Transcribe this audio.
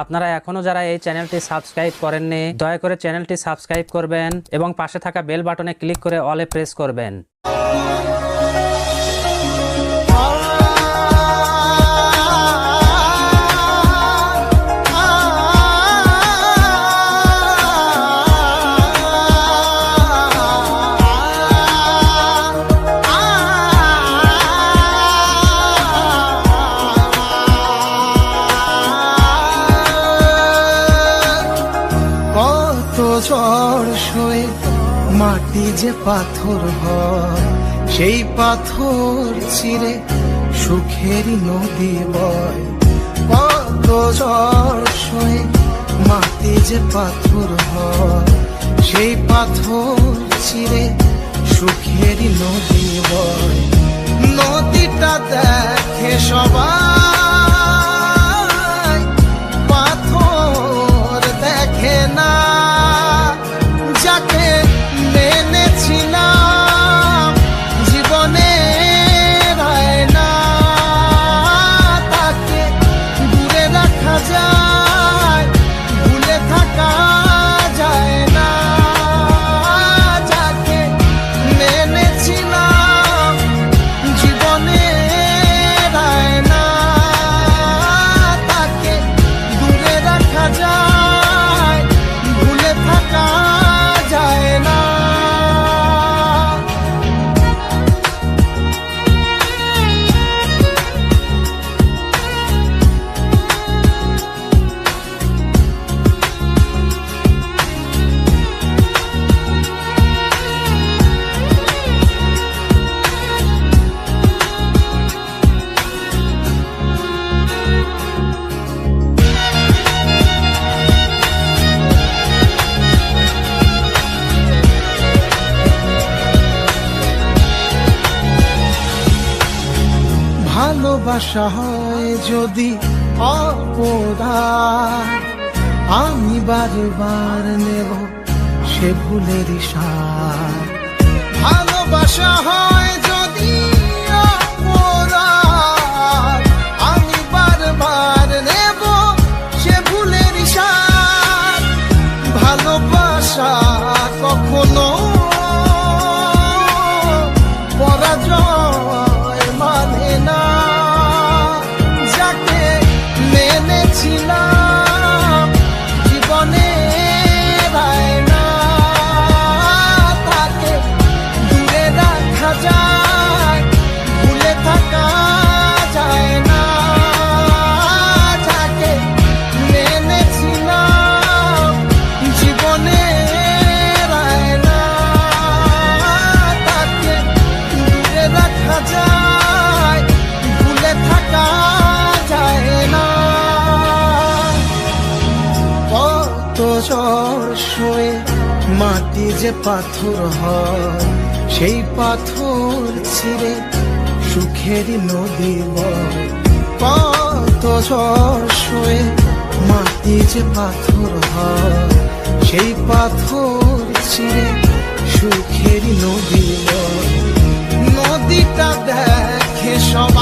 আপনারা এখনও যারা এই চ্যানেলটি সাবস্ক্রাইব করেননি, দয়া করে চ্যানেলটি সাবস্ক্রাইব করবেন এবং পাশে থাকা বেল বাটনে ক্লিক করে অলে প্রেস করবেন। ঝড় সয়ে মাটি যে পাথর হয়, সেই পাথর চিরে সুখের নদী বয়। কত জ্বর সয়ে মাটি যে পাথর হয়, সেই পাথর চিরে সুখের নদী বয়। ভালোবাসা হয় যদি অপরাধ আমি বারবার নেব সে ভুলের সার। ভালোবাসা হয় যদি অপরাধ আমি বারবার নেব সে ভুলের সার। ভালোবাসা কখনো see মাটি যে পাথর হয়, সেই পাথর ছিঁড়ে সুখের নদী কত সয়ে মাটি যে পাথর হয়, সেই পাথর ছিঁড়ে সুখের নদী নদীটা দেখে সব